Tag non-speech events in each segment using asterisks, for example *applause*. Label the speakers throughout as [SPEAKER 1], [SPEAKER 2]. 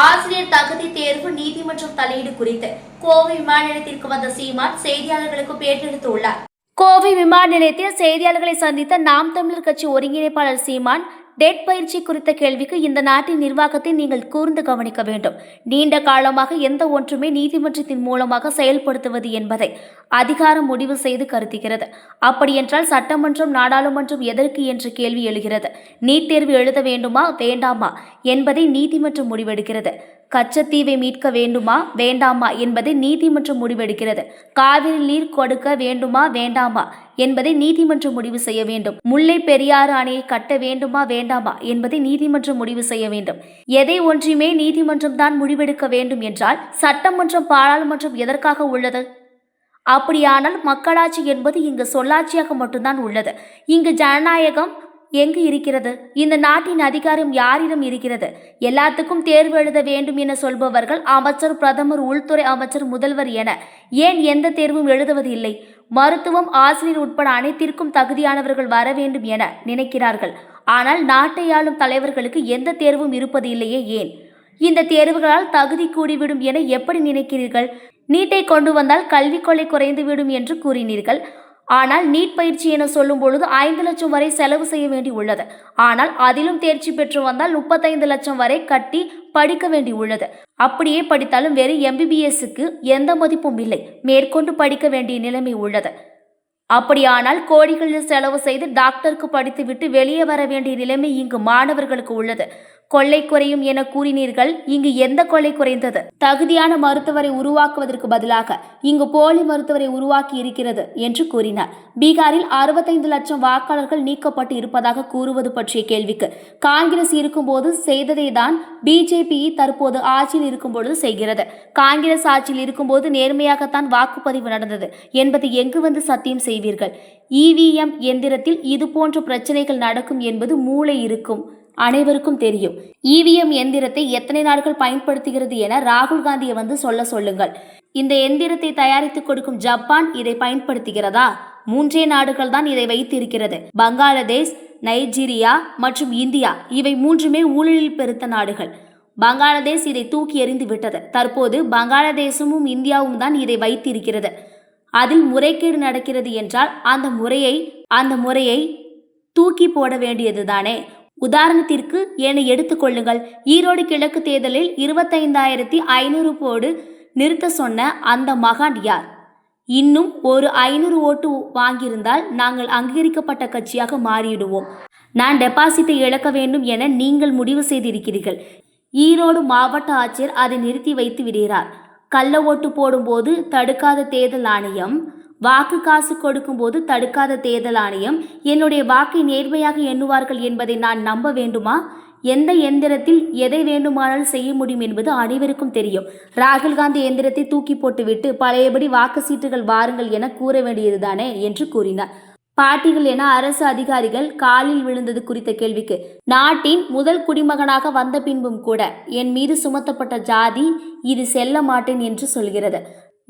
[SPEAKER 1] ஆசிரியர் தகுதி தேர்வு நீதிமன்றம் தலையீடு குறித்து கோவை விமான நிலையத்திற்கு வந்த சீமான் செய்தியாளர்களுக்கு பேட்டெடுத்துள்ளார் கோவை விமான நிலையத்தில் செய்தியாளர்களை சந்தித்த நாம் தமிழர் கட்சி ஒருங்கிணைப்பாளர் சீமான் டெட் பயிற்சி குறித்த கேள்விக்கு இந்த நாட்டின் நிர்வாகத்தை நீங்கள் கூர்ந்து கவனிக்க வேண்டும். நீண்ட காலமாக எந்த ஒன்றுமே நீதிமன்றத்தின் மூலமாக செயல்படுத்துவது என்பதை அதிகாரம் முடிவு செய்து கருத்துகிறது அப்படியென்றால் சட்டமன்றம் நாடாளுமன்றம் எதற்கு என்ற கேள்வி எழுகிறது. நீட் தேர்வு எழுத வேண்டுமா வேண்டாமா என்பதை நீதிமன்றம் முடிவெடுக்கிறது. கச்சத்தீவை மீட்க வேண்டுமா வேண்டாமா என்பதை நீதிமன்றம் முடிவெடுக்கிறது. காவிரி நீர் கொடுக்க வேண்டுமா வேண்டாமா என்பதை நீதிமன்றம் முடிவு செய்ய வேண்டும். முல்லை பெரியாறு அணையை கட்ட வேண்டுமா வேண்டாமா என்பதை நீதிமன்றம் முடிவு செய்ய வேண்டும். எதை ஒன்றியுமே நீதிமன்றம் தான் முடிவெடுக்க வேண்டும் என்றால் சட்டமன்றம் பாராளுமன்றம் எதற்காக உள்ளது? அப்படியானால் மக்களாட்சி என்பது இங்கு சொல்லாட்சியாக மட்டும்தான் உள்ளது. இங்கு ஜனநாயகம் எங்கு இருக்கிறது? இந்த நாட்டின் அதிகாரம் யாரிடம் இருக்கிறது? எல்லாத்துக்கும் தேர்வு எழுத வேண்டும் என சொல்பவர்கள் அமைச்சர் பிரதமர் உள்துறை அமைச்சர் முதல்வர் என. ஏன் எந்த தேர்வும் எழுதுவது இல்லை மருத்துவம் ஆசிரியர் உட்பட அனைத்திற்கும் தகுதியானவர்கள் வர வேண்டும் என நினைக்கிறார்கள். ஆனால் நாட்டை ஆளும் தலைவர்களுக்கு எந்த தேர்வும் இருப்பது இல்லையே ஏன்? இந்த தேர்வுகளால் தகுதி கூடிவிடும் என எப்படி நினைக்கிறீர்கள்? நீட்டை கொண்டு வந்தால் கல்வி கொள்ளை குறைந்துவிடும் என்று கூறினீர்கள். ஆனால் நீட் பயிற்சி என சொல்லும் பொழுது ஐந்து லட்சம் வரை செலவு செய்ய வேண்டி உள்ளது. ஆனால் அதிலும் தேர்ச்சி பெற்று வந்தால் முப்பத்தைந்து லட்சம் வரை கட்டி படிக்க வேண்டி உள்ளது. அப்படியே படித்தாலும் வெறும் எம்பிபிஎஸ்க்கு எந்த மதிப்பும் இல்லை. மேற்கொண்டு படிக்க வேண்டிய நிலைமை உள்ளது. அப்படியானால் கோடிகளில் செலவு செய்து டாக்டருக்கு படித்துவிட்டு வெளியே வர வேண்டிய நிலைமை இங்கு மாணவர்களுக்கு உள்ளது. கொள்ளை குறையும் என கூறினீர்கள் இங்கு எந்த கொள்ளை குறைந்தது? தகுதியான மருத்துவரை உருவாக்குவதற்கு பதிலாக இங்கு போலி மருத்துவரை உருவாக்கி இருக்கிறது என்று கூறினார். பீகாரில் அறுபத்தைந்து லட்சம் வாக்காளர்கள் நீக்கப்பட்டு இருப்பதாக கூறுவது பற்றிய கேள்விக்கு காங்கிரஸ் இருக்கும்போது செய்ததை தான் பிஜேபி தற்போது ஆட்சியில் இருக்கும்பொழுது செய்கிறது. காங்கிரஸ் ஆட்சியில் இருக்கும்போது நேர்மையாகத்தான் வாக்குப்பதிவு நடந்தது என்பதை எங்கு வந்து சத்தியம் செய்வீர்கள்? இவிஎம் எந்திரத்தில் இதுபோன்ற பிரச்சனைகள் நடக்கும் என்பது மூளை இருக்கும். அனைவருக்கும் தெரியும். இவிஎம் எந்திரத்தை எத்தனை நாட்கள் பயன்படுத்துகிறது என ராகுல் காந்தியை வந்து சொல்ல சொல்லுங்கள். இந்த எந்திரத்தை தயாரித்து கொடுக்கும் ஜப்பான் இதை பயன்படுத்துகிறதா? மூன்றே நாடுகள் தான் இதை வைத்து இருக்கிறது பங்களாதேஷ் நைஜீரியா மற்றும் இந்தியா இவை மூன்றுமே ஊழலில் பெருத்த நாடுகள். பங்களாதேஷ் இதை தூக்கி எறிந்து விட்டது. தற்போது பங்களாதேசமும் இந்தியாவும் தான் இதை வைத்திருக்கிறது. அதில் முறைகேடு நடக்கிறது என்றால் அந்த முறையை அந்த முறையை தூக்கி போட வேண்டியதுதானே? உதாரணத்திற்கு என்னை எடுத்துக்கொள்ளுங்கள் ஈரோடு கிழக்கு தேர்தலில் இருபத்தைந்தாயிரத்தி ஐநூறு போடு நிறுத்த சொன்ன அந்த மகான் யார்? இன்னும் ஒரு ஐநூறு ஓட்டு வாங்கியிருந்தால் நாங்கள் அங்கீகரிக்கப்பட்ட கட்சியாக மாறிவிடுவோம். நான் டெபாசிட்டை இழக்க வேண்டும் என நீங்கள் முடிவு செய்திருக்கிறீர்கள். ஈரோடு மாவட்ட ஆட்சியர் அதை நிறுத்தி வைத்து விடுகிறார். கள்ள ஓட்டு போடும்போது தடுக்காத தேர்தல் ஆணையம் வாக்கு காசு கொடுக்கும்போது தடுக்காத தேர்தல் ஆணையம் என்னுடைய வாக்கை நேர்மையாக எண்ணுவார்கள் என்பதை நான் நம்ப வேண்டுமா? எந்த எந்திரத்தில் எதை வேண்டுமானாலும் செய்ய முடியும் என்பது அனைவருக்கும் தெரியும். ராகுல் காந்தி எந்திரத்தை தூக்கி போட்டுவிட்டு பழையபடி வாக்கு சீட்டுகள் வாருங்கள் என கூற வேண்டியதுதானே என்று கூறினார். பாட்டிகள் என அரசு அதிகாரிகள் காலில் விழுந்தது குறித்த கேள்விக்கு நாட்டின் முதல் குடிமகனாக வந்த பின்பும் கூட என் மீது சுமத்தப்பட்ட ஜாதி இது செல்ல மாட்டேன் என்று சொல்கிறது.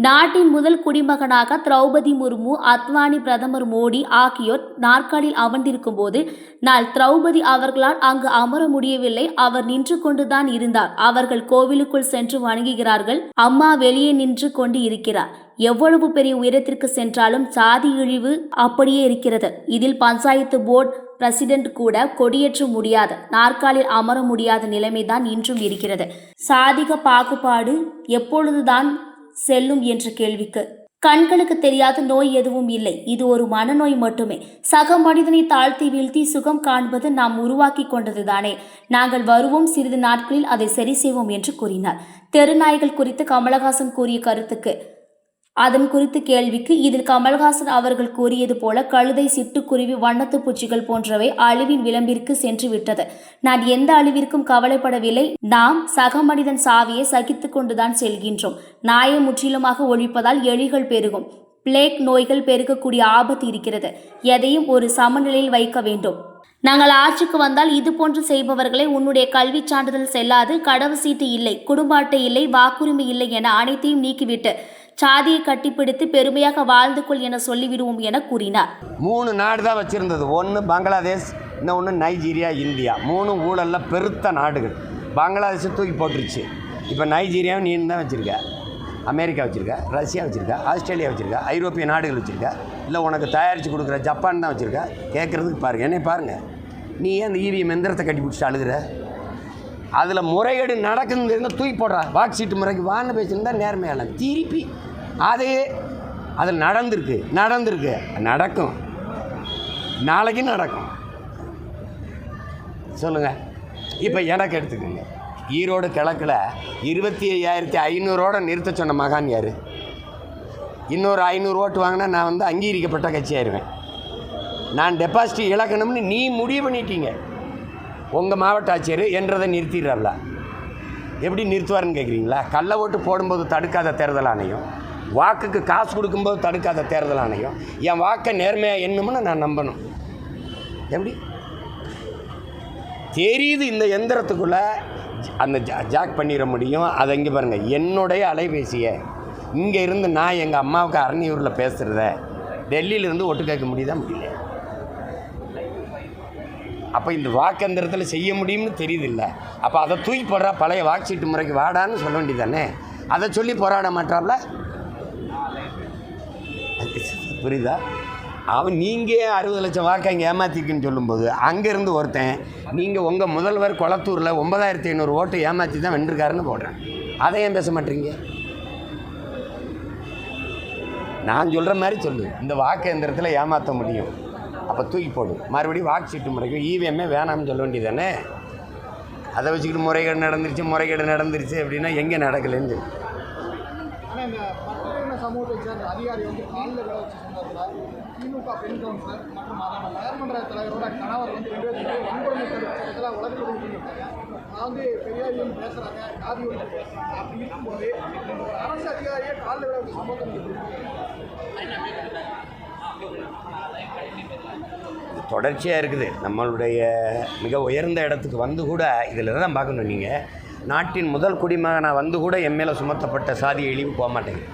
[SPEAKER 1] நாட்டின் முதல் குடிமகனாக திரௌபதி முர்மு அத்வானி பிரதமர் மோடி ஆகியோர் நாற்காலில் அமர்ந்திருக்கும் போது நான் திரௌபதி அவர்களால் அங்கு அமர முடியவில்லை. அவர் நின்று கொண்டுதான் இருந்தார். அவர்கள் கோவிலுக்குள் சென்று வணங்குகிறார்கள். அம்மா வெளியே நின்று கொண்டு இருக்கிறார் எவ்வளவு பெரிய உயரத்திற்கு சென்றாலும் சாதி இழிவு அப்படியே இருக்கிறது. இதில் பஞ்சாயத்து போர்டு பிரசிடென்ட் கூட கொடியேற்ற முடியாத. நாற்காலில் அமர முடியாத நிலைமைதான் இன்றும் இருக்கிறது. சாதிக பாகுபாடு எப்பொழுதுதான் செல்லும் என்ற கேள்விக்கு. கண்களுக்கு தெரியாத நோய் எதுவும் இல்லை. இது ஒரு மனநோய் மட்டுமே. சக மனிதனை தாழ்த்தி வீழ்த்தி சுகம் காண்பது நாம் உருவாக்கி கொண்டதுதானே. நாங்கள் வருவோம் சிறிது நாட்களில் அதை சரி செய்வோம் என்று கூறினார். தெருநாய்கள் குறித்து கமலஹாசன் கூறிய கருத்துக்கு அதன் குறித்து கேள்விக்கு இதில் கமல்ஹாசன் அவர்கள் கூறியது போல கழுதை சிட்டுக்குருவி வண்ணத்து பூச்சிகள் போன்றவை அழிவின் விளம்பிற்கு சென்று விட்டது நான் எந்த அழிவிற்கும் கவலைப்படவில்லை. நாம் சக மனிதன் சாவியை சகித்து கொண்டுதான் செல்கின்றோம். நாயை முற்றிலுமாக ஒழிப்பதால் எலிகள் பெருகும். பிளேக் நோய்கள் பெருகக்கூடிய ஆபத்து இருக்கிறது. எதையும் ஒரு சமநிலையில் வைக்க வேண்டும். நாங்கள் ஆட்சிக்கு வந்தால் இது போன்று செய்பவர்களை உன்னுடைய கல்விச் சான்றிதழ் செல்லாது கடவு சீட்டு இல்லை குடும்ப அட்டை இல்லை வாக்குரிமை இல்லை என அனைத்தையும் நீக்கிவிட்டு சாதியை கட்டிப்பிடித்து பெருமையாக வாழ்ந்து கொள் என சொல்லிவிடுவோம் என கூறினார்.
[SPEAKER 2] மூணு நாடு தான் வச்சுருந்தது. ஒன்று பங்களாதேஷ் இன்னொன்று நைஜீரியா இந்தியா. மூணு ஊழலில் பெருத்த நாடுகள். பங்களாதேஷை தூக்கி போட்டுருச்சு. இப்போ நைஜீரியாவும் நீ தான் வச்சுருக்க. அமெரிக்கா வச்சுருக்க ரஷ்யா வச்சுருக்க ஆஸ்திரேலியா வச்சுருக்க ஐரோப்பிய நாடுகள் வச்சுருக்க. இல்லை உனக்கு தயாரித்து கொடுக்குற ஜப்பான் தான் வச்சுருக்க. கேட்குறதுக்கு பாருங்கள் என்னை பாருங்கள் நீ ஏன் அந்த இவிஎம் எந்திரத்தை கட்டி பிடிச்சிட்டு அழுகுற? அதில் முறைகேடு நடக்குதுன்னு இருந்தால் தூக்கி போடுறா. வாக்கு சீட்டு முறைக்கு வான்னு பேசியிருந்தா நேர்மையாளன் திருப்பி அது அதில் நடந்திருக்கு நடந்திருக்கு. நடக்கும். நாளைக்கு நடக்கும். சொல்லுங்கள் இப்போ எனக்கு எடுத்துக்கோங்க. ஈரோடு கிழக்கில் இருபத்தி ஐயாயிரத்தி ஐநூறோட நிறுத்த சொன்ன மகான் யார்? இன்னொரு ஐநூறு ஓட்டு வாங்கினா நான் வந்து அங்கீகரிக்கப்பட்ட கட்சியாயிருவேன் நான் டெபாசிட் இழக்கணும்னு நீ முடிவு பண்ணிட்டீங்க. உங்கள் மாவட்ட ஆட்சியர் என்றதை நிறுத்திடுறாருல எப்படி நிறுத்துவாருன்னு கேட்குறீங்களா கள்ள ஓட்டு போடும்போது தடுக்காத தேர்தல் ஆணையம். வாக்குக்கு காசு கொடுக்கும்போது தடுக்காத தேர்தல் ஆணையம். என் வாக்கை நேர்மையாக எண்ணும்னு நான் நம்பணும். எப்படி? தெரியுது இந்த எந்திரத்துக்குள்ளே அந்த ஜா- ஜாக் பண்ணிட முடியும். அதை இங்கே பாருங்கள் என்னுடைய அலைபேசியை இங்கே இருந்து நான் எங்கள் அம்மாவுக்கு அரணியூரில் பேசுகிறத டெல்லியிலேருந்து ஒட்டு கேட்க முடியுதா? முடியல. அப்போ இந்த வாக்கந்திரத்தில் செய்ய முடியும்னு தெரியுதில்ல. அப்போ அதை தூக்கி போடுறா பழைய வாக்கு முறைக்கு வாடான்னு சொல்ல வேண்டியதானே அதை சொல்லி போராட மாட்டாப்ல? *laughs* புரியுதா? அவன் நீங்கள் அறுபது லட்சம் வாக்கு இங்கே ஏமாத்திக்குன்னு சொல்லும்போது அங்கேருந்து ஒருத்தன் நீங்கள் உங்கள் முதல்வர் கொளத்தூரில் ஒன்பதாயிரத்தி ஐநூறு ஓட்டு ஏமாற்றி தான் வென்றிருக்காருன்னு போடுறேன். அதை ஏன் பேச மாட்டீங்க? நான் சொல்கிற மாதிரி சொல்லு. இந்த வாக்கு எந்திரத்தில் ஏமாற்ற முடியும். அப்போ தூக்கி போடு. மறுபடியும் வாக்கு சீட்டு முறைக்கும். இவிஎம்ஏ வேணாம்னு சொல்ல வேண்டியதானே? அதை வச்சுக்கிட்டு முறைகேடு நடந்துருச்சு முறைகேடு நடந்துருச்சு அப்படின்னா எங்கே நடக்கலைன்னு சொல்லு.
[SPEAKER 3] சமூகத்தை சேர்ந்த அதிகாரி வந்து காலில் விட வச்சு சொன்னதில் திமுக பெண் கவுன்சிலர் மற்றும் அதோட நகர்மன்ற தலைவரோட கணவர் வந்து ரெண்டு பேரும் வன்கொடுமை சட்டத்தில் வழக்கு கொடுத்துருக்காங்க பண்ணியிருக்காங்க நான் வந்து பெரியாரியும் பேசுகிறாங்க காதி ஒன்று பேசுகிறாங்க அப்படி இருக்கும்போது ஒரு அரசு அதிகாரியை காலில் விட வச்சு சம்பவத்தை
[SPEAKER 2] தொடர்ச்சியாக இருக்குது. நம்மளுடைய மிக உயர்ந்த இடத்துக்கு வந்து கூட இதில் தான் பார்க்கணும் நீங்கள் நாட்டின் முதல் குடிமகனாக வந்து கூட எம்எல்ஏ சுமத்தப்பட்ட சாதியை இழிவு போக மாட்டேங்குது.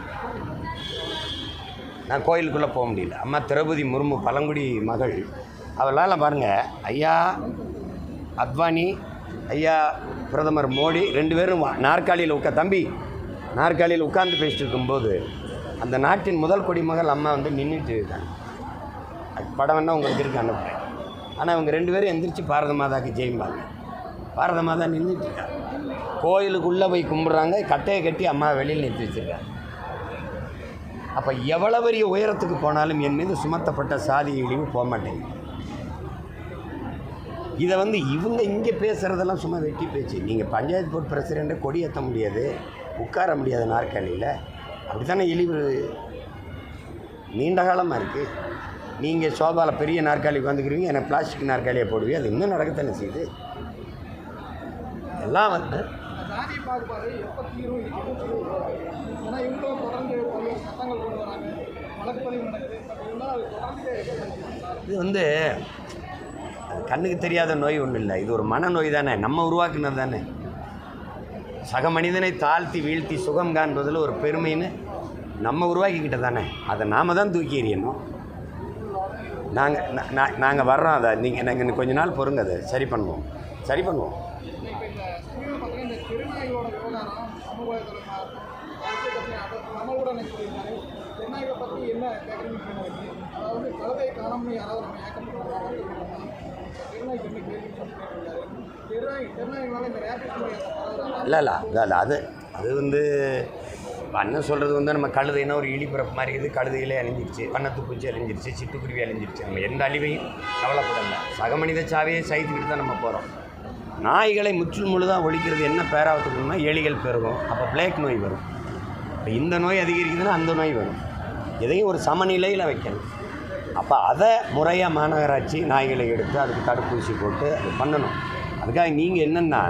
[SPEAKER 2] நான் கோயிலுக்குள்ளே போக முடியல. அம்மா திரௌபதி முர்மு பழங்குடி மகள். அவளால் பாருங்கள் ஐயா அத்வானி ஐயா பிரதமர் மோடி ரெண்டு பேரும் வா- நாற்காலியில் உட்கா தம்பி நாற்காலியில் உட்கார்ந்து பேசிட்டு இருக்கும்போது அந்த நாட்டின் முதல் குடிமகள் அம்மா வந்து நின்றுட்டு இருக்காங்க. படம் வேணால் உங்களுக்கு இருக்கு அனுப்புகிறேன் ஆனால் இவங்க ரெண்டு பேரும் எந்திரிச்சு பாரத மாதாக்கு ஜெயிம்பாங்க பாரத மாதா நின்றுட்டு இருக்காங்க கோயிலுக்குள்ளே போய் கும்பிட்றாங்க கட்டையை கட்டி அம்மா வெளியில் நிறுத்தி வச்சுருக்காங்க. அப்போ எவ்வளோ பெரிய உயரத்துக்கு போனாலும் என் மீது சுமத்தப்பட்ட சாதி இழிவு போக மாட்டேங்குது இதை வந்து இவங்க இங்கே பேசுகிறதெல்லாம் சும்மா வெட்டி பேச்சு. நீங்கள் பஞ்சாயத்து போர்ட் பிரசிடெண்ட்டை கொடி ஏற்ற முடியாது உட்கார முடியாது நாற்காலியில். அப்படி தானே இழிவு நீண்ட காலமாக இருக்குது நீங்கள் சோபாவில் பெரிய நாற்காலி உட்காந்துக்கிறீங்க எனக்கு பிளாஸ்டிக் நாற்காலியை போடுவீங்க அது இன்னும் நடக்கத்தானே செய்யுது? எல்லாம் வந்து
[SPEAKER 3] ஜாதி பாகுபாடு எப்போ தீரும் எப்போ தீரும் ஏன்னா இவங்களும் தொடர்ந்து பல்வேறு சட்டங்கள் கொண்டு வராங்க. வழக்குப்பதிவு நடக்குது. அது தொடர்ந்து
[SPEAKER 2] இது வந்து கண்ணுக்கு தெரியாத நோய் ஒன்றும் இல்லை. இது ஒரு மனநோய் தானே. நம்ம உருவாக்குனது தானே. சக மனிதனை தாழ்த்தி வீழ்த்தி சுகம் காண்பதில் ஒரு பெருமைன்னு நம்ம உருவாக்கிக்கிட்ட தானே. அதை நாம் தான் தூக்கி எறியணும். நாங்கள் நாங்கள் வர்றோம் அதை. நீங்கள் நாங்கள் கொஞ்ச நாள் பொறுங்க அதை. சரி பண்ணுவோம். சரி பண்ணுவோம்
[SPEAKER 3] இப்போ இந்த ஸ்கூலில் பார்த்தீங்கன்னா இந்த திருநாய்களோட விவகாரம் சமூக சொல்லியிருந்தாரு பற்றி என்ன அதாவது கழுதை காணம்னு யாராவது நம்ம திருநாய்க்கு என்ன கேள்வி திருநாய் திருநாய்களால் இந்த ரேபிட்
[SPEAKER 2] இல்லை இல்லை இல்லை அது அது வந்து அண்ணன் சொல்கிறது வந்து நம்ம கழுதைனா ஒரு இழிப்பிறப்பு மாதிரி இது கழுதையிலே அழிஞ்சிருச்சு வண்ணத்து பூச்சி அழிஞ்சிருச்சு சிட்டுக்குருவி அழிஞ்சிருச்சு. நம்ம எந்த அழிவையும் கவலைப்படல. சக மனித சாவையை சைத்துக்கிட்டு தான் நம்ம போகிறோம் நாய்களை முற்றில் முழுதாக ஒழிக்கிறது என்ன பேராவத்துக்குன்னா எலிகள் பெருகும். அப்போ பிளேக் நோய் வரும். இப்போ இந்த நோய் அதிகரிக்குதுன்னா அந்த நோய் வரும். எதையும் ஒரு சமநிலையில் வைக்கணும். அப்போ அதை முறையாக மாநகராட்சி நாய்களை எடுத்து அதுக்கு தடுப்பூசி போட்டு அது பண்ணணும். அதுக்காக நீங்கள் என்னென்னா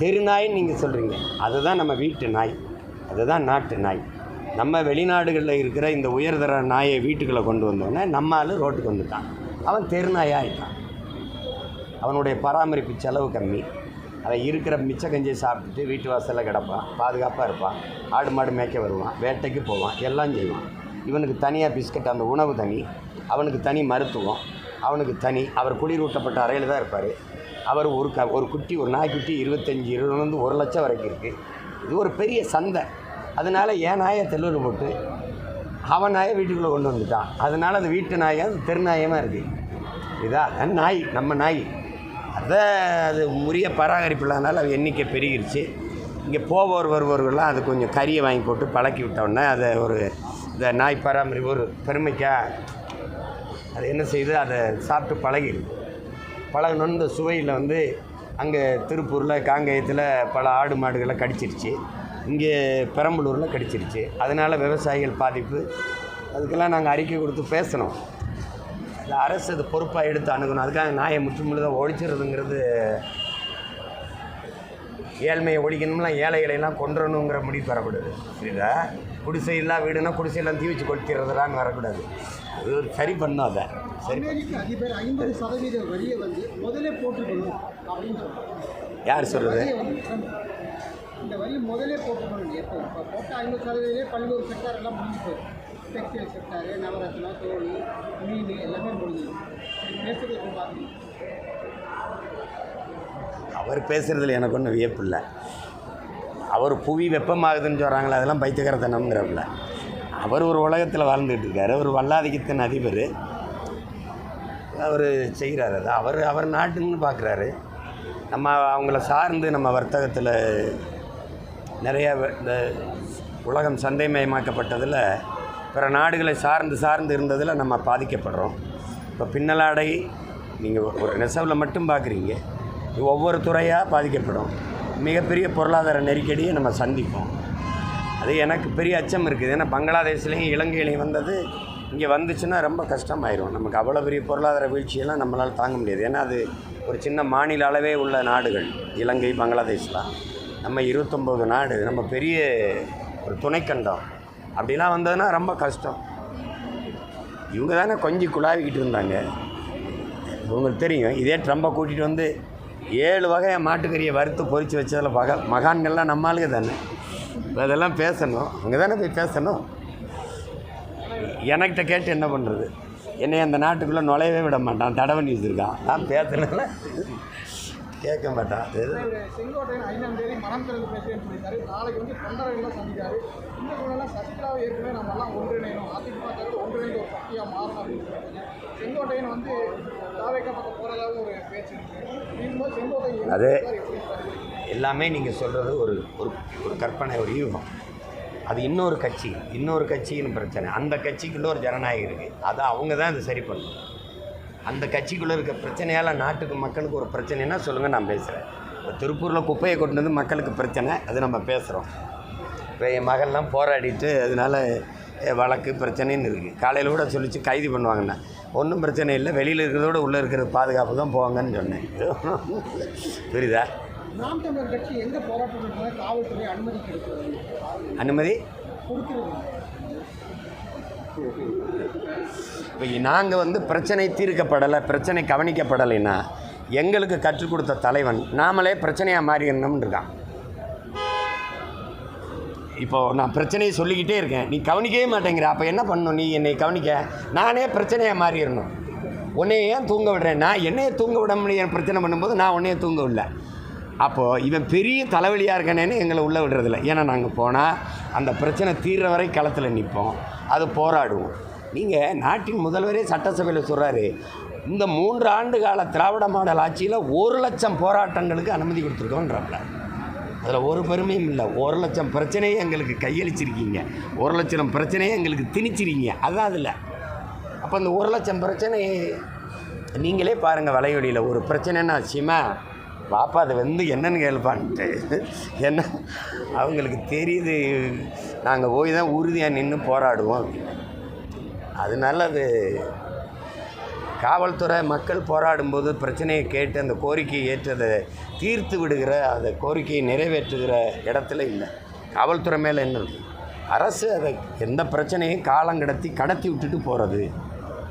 [SPEAKER 2] தெருநாயின்னு நீங்கள் சொல்கிறீங்க அதுதான் நம்ம வீட்டு நாய். அதுதான் நாட்டு நாய். நம்ம வெளிநாடுகளில் இருக்கிற இந்த உயர்தர நாயை வீட்டுக்குள்ளே கொண்டு வந்தோடனே நம்ம ரோட்டுக்கு வந்துட்டான். அவன் தெருநாயாக ஆயிட்டான். அவனுடைய பராமரிப்பு செலவு கம்மி. அவன் இருக்கிற மிச்ச கஞ்சியை சாப்பிட்டுட்டு வீட்டு வாசலில் கிடப்பான். பாதுகாப்பாக இருப்பான். ஆடு மாடு மேய்க்க வருவான். வேட்டைக்கு போவான். எல்லாம் செய்வான். இவனுக்கு தனியாக பிஸ்கட் அந்த உணவு தனி. அவனுக்கு தனி மருத்துவம். அவனுக்கு தனி. அவர் குளிரூட்டப்பட்ட அறையில் தான் இருப்பார். அவர் ஒரு க ஒரு குட்டி ஒரு நாய்க்குட்டி இருபத்தஞ்சி இருபதுலேருந்து ஒரு லட்சம் வரைக்கும் இருக்குது இது ஒரு பெரிய சந்தை. அதனால் என் நாயை தெல்லூர் போட்டு அவன் நாயை வீட்டுக்குள்ளே கொண்டு வந்துட்டான். அதனால் அந்த வீட்டு நாயாக தெருநாயமாக இருக்குது இதா நாய் நம்ம நாய். அதை அது உரிய பராமரிப்பு இல்லாதனால அது எண்ணிக்கை பெருகிருச்சு. இங்கே போவோர் வருபவர்கள்லாம் அது கொஞ்சம் கறியை வாங்கி போட்டு பழக்கி விட்டோன்னே அதை ஒரு இந்த நாய் பராமரிப்பு ஒரு பெருமைக்காக அது என்ன செய்யுது அதை சாப்பிட்டு பழகிடுது பழகணுன்னு இந்த சுவையில் வந்து அங்கே திருப்பூரில் காங்கேயத்தில் பல ஆடு மாடுகளை கடிச்சிருச்சு. இங்கே பெரம்பலூரில் கடிச்சிருச்சு. அதனால் விவசாயிகள் பாதிப்பு. அதுக்கெல்லாம் நாங்கள் அறிக்கை கொடுத்து பேசணும். அது அரசு அது பொறுப்பாக எடுத்து அணுகணும். அதுக்காக நாயை முற்றுமுழுதாக ஒழிச்சிடுறதுங்கிறது ஏழ்மையை ஒழிக்கணும்னா ஏழைகளையெல்லாம் கொன்றணுங்கிற முடிவு வரக்கூடாது புரியுதா? குடிசையெல்லாம் வீடுனா குடிசையெல்லாம் தீ வச்சு கொளுத்திடுறதுலான்னு வரக்கூடாது. அது ஒரு சரி பண்ணும் அதை சரி
[SPEAKER 3] அதிபர் ஐம்பது சதவீத வரியை வந்து முதலே போட்டுக்கணும் அப்படின்னு
[SPEAKER 2] யார் சொல்கிறது
[SPEAKER 3] இந்த வரி முதலே போட்டுக்கணும் எப்போ? இப்போ போட்ட ஐம்பது சதவீதமே பல்வேறு செக்டார் எல்லாம் முடிஞ்சு போயிடும். டெக்ஸ்டைல் செக்டாரு நவரத்னா தோழி மீன் எல்லாமே முடிஞ்சது பேசுகிறது பார்த்தீங்க
[SPEAKER 2] அவர் பேசுகிறதுல எனக்கு ஒன்றும் வியப்பு இல்லை. அவர் புவி வெப்பமாகுதுன்னு சொல்கிறாங்களே அதெல்லாம் பைத்தியகரத்தனம்ங்கிறப்பில்ல அவர் ஒரு உலகத்தில் வாழ்ந்துட்டு இருக்காரு. ஒரு வல்லாதிக்கத்தின் அதிபர். அவர் செய்கிறார் அது. அவர் அவர் நாட்டுன்னு பார்க்குறாரு நம்ம அவங்கள சார்ந்து நம்ம வர்த்தகத்தில் நிறைய இந்த உலகம் சந்தைமயமாக்கப்பட்டதில் பிற நாடுகளை சார்ந்து சார்ந்து இருந்ததில் நம்ம பாதிக்கப்படுறோம். இப்போ பின்னலாடை நீங்கள் ஒரு நெசவில் மட்டும் பார்க்குறீங்க. இது ஒவ்வொரு துறையாக பாதிக்கப்படும். மிகப்பெரிய பொருளாதார நெருக்கடியை நம்ம சந்திப்போம். அது எனக்கு பெரிய அச்சம் இருக்குது. ஏன்னா பங்களாதேஷ்லேயும் இலங்கையிலையும் வந்தது. இங்கே வந்துச்சுன்னா ரொம்ப கஷ்டமாயிரும். நமக்கு அவ்வளோ பெரிய பொருளாதார வீழ்ச்சியெல்லாம் நம்மளால் தாங்க முடியாது. ஏன்னா அது ஒரு சின்ன மாநில அளவே உள்ள நாடுகள். இலங்கை பங்களாதேஷ்லாம். நம்ம இருபத்தொம்போது நாடு. நம்ம பெரிய ஒரு துணைக்கண்டம். அப்படிலாம் வந்ததுன்னா ரொம்ப கஷ்டம். இவங்க தானே கொஞ்சம் குழாவிக்கிட்டு இருந்தாங்க. உங்களுக்கு தெரியும் இதே ட்ரம்பை கூட்டிகிட்டு வந்து ஏழு வகையை மாட்டுக்கறியை வறுத்து பொறிச்சு வச்சதில் மக மகான்கள்லாம் நம்ம ஆளுங்க தானே. அதெல்லாம் பேசணும். அங்கே தானே போய் பேசணும். எனக்கிட்ட கேட்டு என்ன பண்ணுறது என்னை அந்த நாட்டுக்குள்ளே நுழையவே விட மாட்டான். தடவை பண்ணி வச்சுருக்கான் நான் பேசுனேன்ல கேட்க மாட்டான்.
[SPEAKER 3] செங்கோட்டையன் ஐந்தாம் தேதி மனம் திறந்து பேசுறேன்னு சொல்லியிருக்காரு நாளைக்கு வந்து இந்த சசிகலாவை ஏற்கனவே நம்ம எல்லாம் ஒன்றிணையணும். அதிமுக தவிர ஒன்றிணைந்த ஒரு சக்தியாக மாறணும் அப்படின்னு சொல்லியிருக்காங்க செங்கோட்டையன் வந்து தாவேக்கா பக்கம் போகிறதாகவும் ஒரு பேச்சு இருக்கு. இருக்கும்போது செங்கோட்டையன்
[SPEAKER 2] அது எல்லாமே நீங்கள் சொல்கிறது ஒரு ஒரு ஒரு கற்பனை ஒரு யூகம். அது இன்னொரு கட்சி இன்னொரு கட்சின்னு பிரச்சனை. அந்த கட்சிக்குள்ள ஒரு ஜனநாயகம் இருக்குது அதை அவங்க தான் அதை சரி பண்ணணும். அந்த கட்சிக்குள்ளே இருக்க பிரச்சனையால் நாட்டுக்கு மக்களுக்கு ஒரு பிரச்சனைனா சொல்லுங்கள் நான் பேசுகிறேன் இப்போ திருப்பூரில் குப்பையை கொண்டு வந்து மக்களுக்கு பிரச்சனை அது நம்ம பேசுகிறோம் இப்போ என் மகள்லாம் போராடிட்டு அதனால வழக்கு பிரச்சனைன்னு இருக்குது காலையில் கூட சொல்லிச்சு கைது பண்ணுவாங்கண்ணா ஒன்றும் பிரச்சனை இல்லை வெளியில் இருக்கிறதோட உள்ளே இருக்கிறது பாதுகாப்பு தான் போவாங்கன்னு சொன்னேன். புரியுதா?
[SPEAKER 3] நாம் தமிழர் கட்சி எங்கே போராட்டம் அனுமதி
[SPEAKER 2] அனுமதி? இப்போ நாங்கள் வந்து பிரச்சனை தீர்க்கப்படலை பிரச்சனை கவனிக்கப்படலைன்னா எங்களுக்கு கற்றுக் கொடுத்த தலைவன் நாமளே பிரச்சனையாக மாறிடணும்னு இருக்கான். இப்போது நான் பிரச்சனையை சொல்லிக்கிட்டே இருக்கேன். நீ கவனிக்கவே மாட்டேங்கிற. அப்போ என்ன பண்ணணும் நீ என்னை கவனிக்க. நானே பிரச்சனையாக மாறிடணும். உன்னைய ஏன் தூங்க விடுறேன்? நான் என்னையே தூங்க விட முடியும். பிரச்சனை பண்ணும்போது நான் உன்னையே தூங்க விடல. அப்போது இவன் பெரிய தலைவலியாக இருக்கானேன்னு எங்களை உள்ளே விடுறதில்ல. ஏன்னா நாங்கள் போனால் அந்த பிரச்சனை தீர்ற வரை களத்தில் நிற்போம் அது போராடுவோம். நீங்கள் நாட்டின் முதல்வரே சட்டசபையில் சொல்கிறாரு இந்த மூன்று ஆண்டு கால திராவிட மாடல் ஆட்சியில் ஒரு லட்சம் போராட்டங்களுக்கு அனுமதி கொடுத்துருக்கோன்றப்பல அதில் ஒரு பெருமையும் இல்லை. ஒரு லட்சம் பிரச்சனையை எங்களுக்கு கையளிச்சிருக்கீங்க. ஒரு லட்சம் பிரச்சனையை எங்களுக்கு திணிச்சிருக்கீங்க. அதுதான் அதில். அப்போ அந்த ஒரு லட்சம் பிரச்சனை நீங்களே பாருங்கள் வலையொலியில். ஒரு பிரச்சனைன்னா சிமா பாப்பா அது வந்து என்னன்னு கேள்ப்பான்ட்டு. என்ன? அவங்களுக்கு தெரியுது. நாங்கள் போய் தான் உறுதியாக நின்று போராடுவோம். அப்படின்னு அதனால அது காவல்துறை மக்கள் போராடும்போது பிரச்சனையை கேட்டு அந்த கோரிக்கையை ஏற்று அதை தீர்த்து விடுகிற அந்த கோரிக்கையை நிறைவேற்றுகிற இடத்துல இல்லை. காவல்துறை மேலே என்ன அரசு அதை எந்த பிரச்சனையும் காலம் கடத்தி கடத்தி விட்டுட்டு போகிறது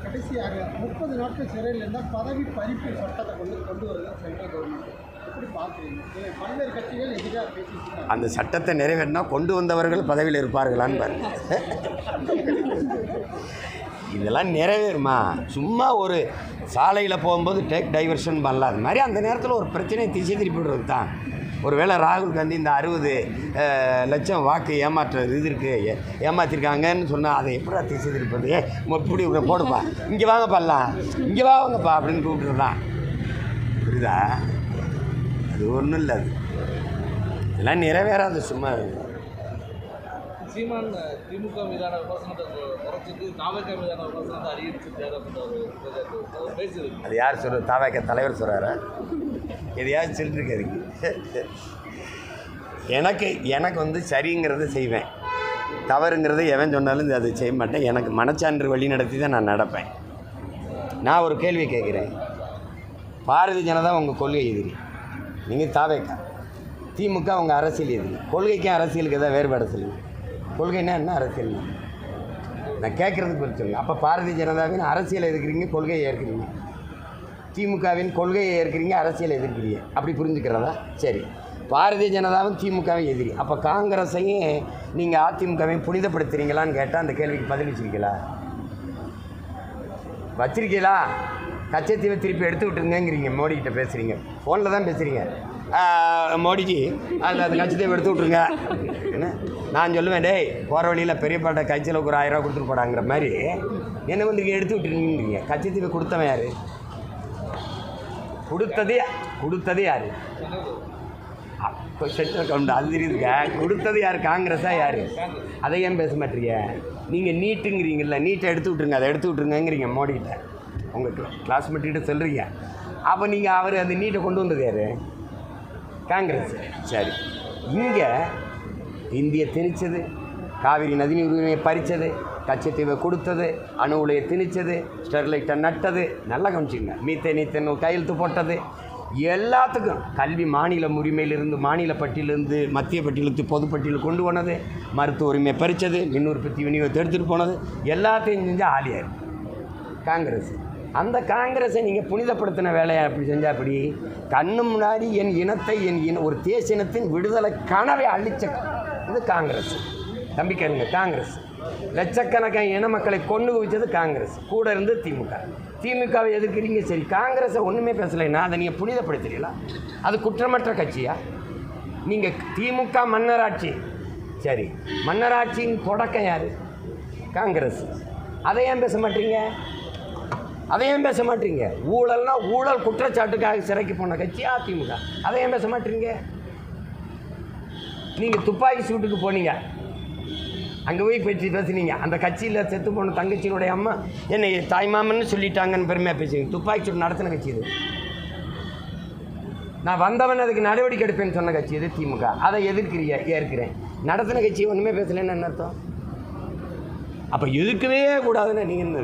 [SPEAKER 3] கடைசியாக முப்பது நாட்கள் சிறையில் இருந்தால் பதவி பறிப்பு சட்டத்தை கொண்டு கொண்டு வருது சென்ட்ரல் கவர்மெண்ட்
[SPEAKER 2] அந்த சட்டத்தை நிறைவேற்றினா கொண்டு வந்தவர்கள் பதவியில் இருப்பார்களான்னு பாருங்க. இதெல்லாம் நிறைவேறுமா? சும்மா ஒரு சாலையில் போகும்போது டேக் டைவர்ஷன் பண்ணலாம். அது மாதிரி அந்த நேரத்தில் ஒரு பிரச்சனையை திசை திருப்பி விடுறது தான். ஒருவேளை ராகுல் காந்தி இந்த அறுபது லட்சம் வாக்கு ஏமாற்ற இது இருக்குது ஏமாற்றிருக்காங்கன்னு சொன்னால் அதை எப்படா திசை திருப்பது ஏ இப்படி போடுப்பா. இங்கே வாங்க பண்ணலாம் இங்கே வாங்கப்பா அப்படின்னு கூப்பிட்டுருந்தான் புரியுதா? அது ஒன்றும் இல்லை அது. இதெல்லாம் நிறைவேறாது சும்மா.
[SPEAKER 4] சீமான் திமுக மீதான விமர்சனத்தை குறைச்சிட்டு தாவக மீதான விமர்சனத்தை
[SPEAKER 2] அது யார் சொல்ற தாவாக்க தலைவர் சொல்கிறாரா எதையாவது அதுக்கு. எனக்கு எனக்கு வந்து சரிங்கிறத செய்வேன். தவறுங்கிறத எவன் சொன்னாலும் அது செய்ய மாட்டேன். எனக்கு மனச்சான்று வழி நடத்தி தான் நான் நடப்பேன். நான் ஒரு கேள்வி கேட்குறேன். பாரதிய ஜனதா உங்கள் கொள்கை எதிரி. நீங்கள் தாவேக்கா. திமுக உங்கள் அரசியல் இது கொள்கைக்கும் அரசியலுக்கு எதாவது வேறுபாடு சொல்லுங்கள் கொள்கைன்னா என்ன அரசியல்? நான் கேட்குறதுக்கு பதில் சொல்லுங்கள் அப்போ பாரதிய ஜனதாவின் அரசியல் எதிர்க்கிறீங்க கொள்கையை ஏற்கிறீங்க. திமுகவின் கொள்கையை ஏற்கிறீங்க அரசியல் எதிர்க்கிறீங்க. அப்படி புரிஞ்சுக்கிறதா? சரி. பாரதிய ஜனதாவும் திமுகவும் எதிரி. அப்போ காங்கிரஸையும் நீங்கள் அதிமுகவையும் புனிதப்படுத்துறீங்களான்னு கேட்டால் அந்த கேள்விக்கு பதில் வச்சிருக்கீங்களா? வச்சிருக்கீங்களா? கச்சத்தீவை திருப்பி எடுத்து விட்டுருங்கங்கிறீங்க. மோடிக்கிட்ட பேசுகிறீங்க ஃபோனில் தான் பேசுகிறீங்க மோடிஜி அந்த அந்த கச்சத்தீவை எடுத்து விட்ருங்க என்ன? நான் சொல்லுவேன் டேய் போகிற வழியில் பெரியப்பாட்ட கட்சியில் ஒரு ஆயிரம் ரூபா கொடுத்துட்டு போடாங்கிற மாதிரி. என்ன வந்து எடுத்து விட்டுருங்கிறீங்க கச்சத்தீவை கொடுத்தவன் யார்? கொடுத்ததே கொடுத்ததே யார்? அப்போ செட்டில் கவுண்ட் அது தெரியுதுங்க கொடுத்தது யார்? காங்கிரஸா யார்? அதை ஏன் பேச மாட்டீங்க? நீங்கள் நீட்டுங்கிறீங்கல்ல நீட்டை எடுத்து விட்ருங்க அதை எடுத்து விட்ருங்கங்கிறீங்க மோடிக்கிட்ட உங்கள் கிளாஸ்மேட்டுக்கிட்ட சொல்கிறீங்க அப்போ நீங்கள் அவர் அந்த நீட்டை கொண்டு வந்தது யார்? காங்கிரஸ். சரி. இங்கே இந்திய திணிச்சது காவிரி நதிநீர் உரிமையை பறித்தது கச்சத்தீவை கொடுத்தது அணு உலையை திணிச்சது ஸ்டெர்லைட்டை நட்டது நல்லா கவனிச்சிங்க மீத்தே நீத்தன் கையெழுத்து போட்டது. எல்லாத்துக்கும் கல்வி மாநில உரிமையிலிருந்து மாநில பட்டியலிருந்து மத்திய பட்டியலுக்கு பொதுப்பட்டியலுக்கு கொண்டு போனது. மருத்துவ உரிமையை பறித்தது மின் உற்பத்தி விநியோகத்தை எடுத்துகிட்டு போனது. எல்லாத்தையும் செஞ்சால் ஆலியார் காங்கிரஸ். அந்த காங்கிரஸை நீங்கள் புனிதப்படுத்தின வேலையை அப்படி செஞ்சால் அப்படி? கண்ணு முன்னாடி என் இனத்தை என் இன ஒரு தேச இனத்தின் விடுதலை கனவை அழிச்ச இது காங்கிரஸ். தம்பி காங்கிரஸ். லட்சக்கணக்கான இன மக்களை கொண்டு குவிச்சது காங்கிரஸ். கூட இருந்து திமுக. திமுகவை எதிர்க்கிறீங்க சரி. காங்கிரஸை ஒன்றுமே பேசலைன்னா அதை நீங்கள் புனிதப்படுத்துறீங்களா? அது குற்றமற்ற கட்சியா? நீங்கள் திமுக மன்னராட்சி. சரி. மன்னராட்சியின் தொடக்கம் யார்? காங்கிரஸ். அதை ஏன் பேச மாட்டீங்க? அதையும் பேச மாட்டீங்க? ஊழல்னா ஊழல் குற்றச்சாட்டுக்காக சிறைக்கு போன கட்சி அதிமுக. அதையும் பேச மாட்டீங்க? நீங்கள் துப்பாக்கி சூட்டுக்கு போனீங்க. அங்கே போய் பேச்சு பேசுனீங்க. அந்த கட்சியில் செத்து போன தங்கச்சியினுடைய அம்மா என்னை தாய்மாமன்னு சொல்லிட்டாங்கன்னு பெருமையாக பேசுவீங்க துப்பாக்கி சூடு நடத்தின கட்சி இது. நான் வந்தவன் அதுக்கு நடவடிக்கை எடுப்பேன்னு சொன்ன கட்சி இது திமுக. அதை எதிர்க்கிறிய ஏற்கிறேன். நடத்தின கட்சி ஒன்றுமே பேசலன்னு என்ன அர்த்தம்? அப்போ எதிர்க்கவே கூடாதுன்னு நீங்கள் என்ன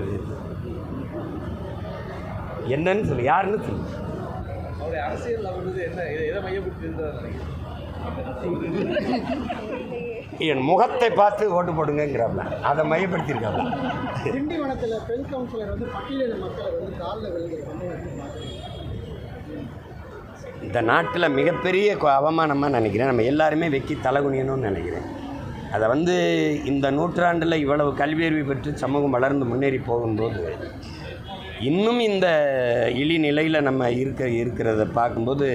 [SPEAKER 2] என்னன்னு சொல்லு யாருன்னு சொல்லு.
[SPEAKER 4] அவருடைய அரசியல் அப்படின்றது என்ன எதை எதை மையப்படுத்தி இருந்தார் நினைக்கிறேன்
[SPEAKER 2] என் முகத்தை பார்த்து ஓட்டு போடுங்கிறாப்ல அதை மையப்படுத்தியிருக்காப்ல
[SPEAKER 3] திண்டிவனத்தில் பெண் கவுன்சிலர் வந்து பட்டியலின மக்களை வந்து காலில் விழுந்து
[SPEAKER 2] இந்த நாட்டில் மிகப்பெரிய அவமானமாக நினைக்கிறேன். நம்ம எல்லாருமே வெக்கி தலகுனியணும்னு நினைக்கிறேன். அதை வந்து இந்த நூற்றாண்டில் இவ்வளவு கல்வியறிவு பெற்று சமூகம் வளர்ந்து முன்னேறி போகும்போது இன்னும் இந்த இழி நிலையில் நம்ம இருக்க இருக்கிறத பார்க்கும்போது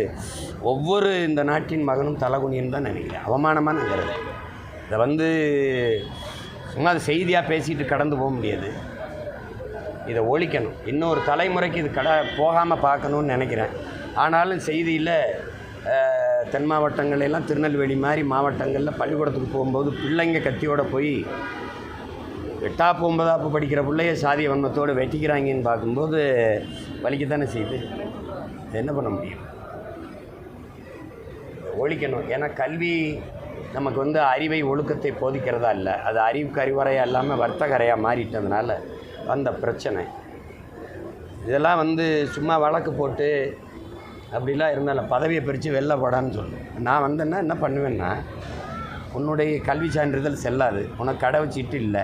[SPEAKER 2] ஒவ்வொரு இந்த நாட்டின் மகனும் தலகுனியன்னு தான் நினைக்கிறேன். அவமானமாக நினைக்கிறது இதை வந்து சும்மா அது செய்தியாக பேசிட்டு கடந்து போக முடியாது. இதை ஒழிக்கணும். இன்னொரு தலைமுறைக்கு இது கடை போகாமல் பார்க்கணும்னு நினைக்கிறேன். ஆனாலும் செய்தியில் தென் மாவட்டங்கள் எல்லாம் திருநெல்வேலி மாதிரி மாவட்டங்களில் பள்ளிக்கூடத்துக்கு போகும்போது பிள்ளைங்க கத்தியோடு போய் எட்டாப்பு ஒன்பதாப்பு படிக்கிற பிள்ளைய சாதிய வன்மத்தோடு வெட்டிக்கிறாங்கன்னு பார்க்கும்போது வலிக்கத்தானே செய்யுது? என்ன பண்ண முடியும்? ஒழிக்கணும். ஏன்னா கல்வி நமக்கு வந்து அறிவை ஒழுக்கத்தை போதிக்கிறதா இல்லை. அது அறிவுக்கு அறிவுரையாக இல்லாமல் வர்த்தகரையாக மாறிட்டதுனால வந்த பிரச்சனை. இதெல்லாம் வந்து சும்மா வழக்கு போட்டு அப்படிலாம் இருந்தாலும் பதவியை பிரித்து வெளில போடான்னு சொல்லு. நான் வந்தேன்னா என்ன பண்ணுவேன்னா உன்னுடைய கல்வி சான்றிதழ் செல்லாது. உனக்கு கடை சீட்டு இல்லை.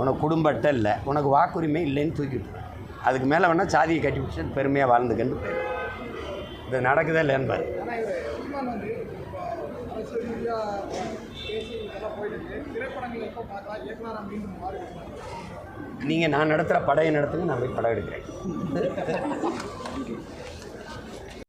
[SPEAKER 2] உனக்கு குடும்பத்தை இல்லை. உனக்கு வாக்குரிமை இல்லைன்னு தூக்கி அதுக்கு மேலே வேணால் சாதியை கட்டி பிடிச்சி பெருமையாக வாழ்ந்துக்கன்னு போயிடும் இது நடக்குதா இல்லைன்னு பாரு. நீங்கள் நான் நடத்துகிற படையை நடத்துங்க நான் போய் படம் எடுக்கிறேன்.